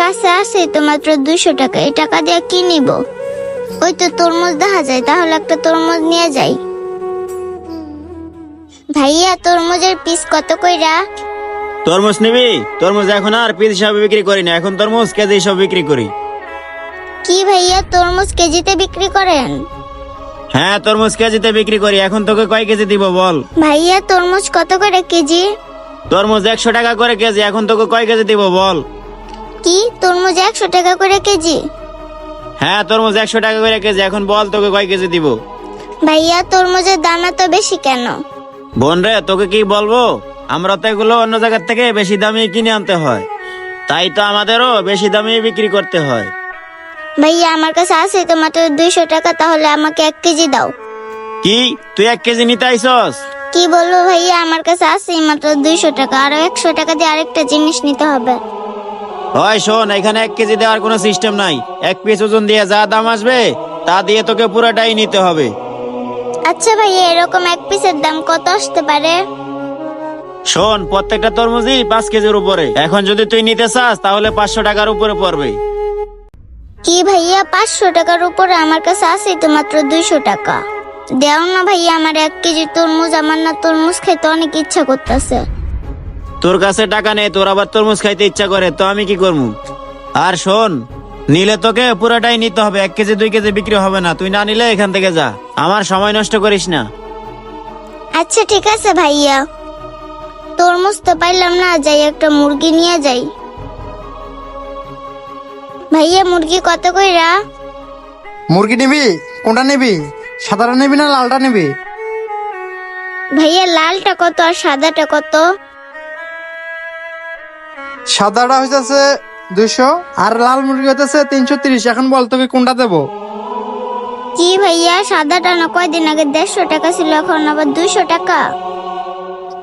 কাছে আছে তো মাত্র দুশো টাকা। এই টাকা দিয়ে কি নিব? ওই তো তরমুজ দেখা যায় তাহলে একটা তরমুজ নিয়ে যাই। ভাইয়া তরমুজের পিস কত কইরা? তরমুজ নিবি? তরমুজ এখন আর পিস হিসাবে বিক্রি করি না। এখন তরমুজ কেজি হিসাবে বিক্রি করি। কি ভাইয়া তরমুজ কেজিতে বিক্রি করেন? হ্যাঁ তরমুজ কেজিতে বিক্রি করি। এখন তোকে কয় কেজি দিব বল? ভাইয়া তরমুজ কত করে কেজি? তরমুজ একশো টাকা করে কেজি। এখন তোকে কয় কেজি দিব বল? কি? তরমুজ একশো টাকা করে কেজি? হ্যাঁ তরমুজ একশো টাকা করে কেজি। এখন বল তোকে কয় কেজি দিব? ভাইয়া তরমুজের দাম এত বেশি কেন? বোন রে তোকে কি বলব? আমরা তো এগুলো অন্য জায়গার থেকে বেশি দামে কিনে আনতে হয়। তাই তো আমাদেরও বেশি দামে বিক্রি করতে হয়। ভাইয়া আমার কাছে আছে তো মাত্র দুইশো টাকা তাহলে আমাকে এক কেজি দাও। কি? তুই এক কেজি নিতে আইসস? কি বলব ভাইয়া আমার কাছে আছে মাত্র দুইশো টাকা আরও একশো টাকা দিয়ে আরেকটা জিনিস নিতে হবে। হয় শোন এখানে এক কেজি দেওয়ার কোনো সিস্টেম নাই। এক পিস ওজন দিয়ে যা দাম আসবে তা দিয়ে তোকে পুরোটাই নিতে হবে। আচ্ছা ভাইয়া এরকম এক পিসের দাম কত আসতে পারে? শোন প্রত্যেকটা তরমুজই পাঁচ কেজির উপরে। এখন যদি তুই নিতে চাস তাহলে পাঁচশো টাকার উপরে পড়বে। কি ভাইয়া পাঁচশো টাকার উপরে আমার কাছে আছে তো মাত্র দুইশো টাকা। দেও না ভাইয়া আমার এক কেজি তরমুজ আমার না তরমুজ খাইতে অনেক ইচ্ছা করতেছে। তোর কাছে টাকা নেই তোর আবার তরমুজ খাইতে ইচ্ছা করে তো আমি কি করব আর শোন নিলে তোকে পুরোটাই নিতে হবে এক কেজি দুই কেজি বিক্রি হবে না তুই না নিলে এখান থেকে যা আমার সময় নষ্ট করিস না। আচ্ছা ঠিক আছে ভাইয়া। তরমুজ তো পাইলাম না যাই একটা মুরগি নিয়ে যাই। ভাইয়া মুরগি কত কইরা? মুরগি নিবি? কোনটা নিবি? সাদাটা নিবি না লালটা নিবি? ভাইয়া লালটা কত আর সাদাটা কত? সাদাটা হইতেছে দুইশো আর লাল মুরগি হইতেছে তিনশো তিরিশ। এখন বল তোকে কোনটা দেবো? কি ভাইয়া সাদাটা না কয়দিন আগে দেড়শো টাকা ছিল এখন আবার দুইশো টাকা।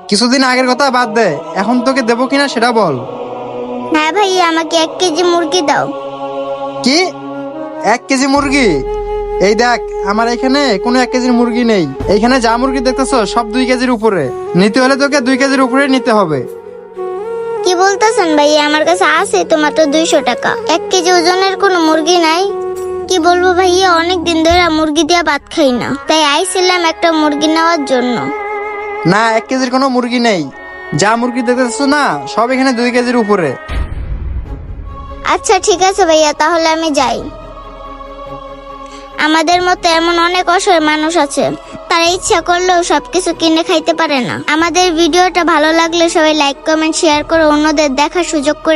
কিছুদিন আগের কথা বাদ দে এখন তোকে দেবো কিনা সেটা বল। হ্যাঁ ভাইয়া আমাকে এক কেজি মুরগি দাও। কি? এক কেজি মুরগি? এই দেখ আমার এখানে কোনো এক কেজির মুরগি নেই। এইখানে যা মুরগি দেখতেছো সব দুই কেজির উপরে। নিতে হলে তোকে দুই কেজির উপরে নিতে হবে। কি বলতেছেন ভাইয়া? আমার কাছে আছে তো মাত্র দুইশো টাকা। এক কেজি ওজনের কোনো মুরগি নাই। কি বলব ভাইয়া অনেক দিন ধরে মুরগি দিয়ে ভাত খাই না। তাই আইছিলাম একটা মুরগি নেওয়ার জন্য। না এক কেজির কোনো মুরগি নেই। যা মুরগি দেখতেছো না সব এখানে দুই কেজির উপরে। আচ্ছা ঠিক আছে ভাইয়া তাহলে আমি যাই। আমাদের মতো এমন অনেক অসহায় মানুষ আছে। তারা ইচ্ছা করলেও সবকিছু কিনে খাইতে পারে না। আমাদের ভিডিওটা ভালো লাগলে সবাই লাইক কমেন্ট শেয়ার করে অন্যদের দেখার সুযোগ করে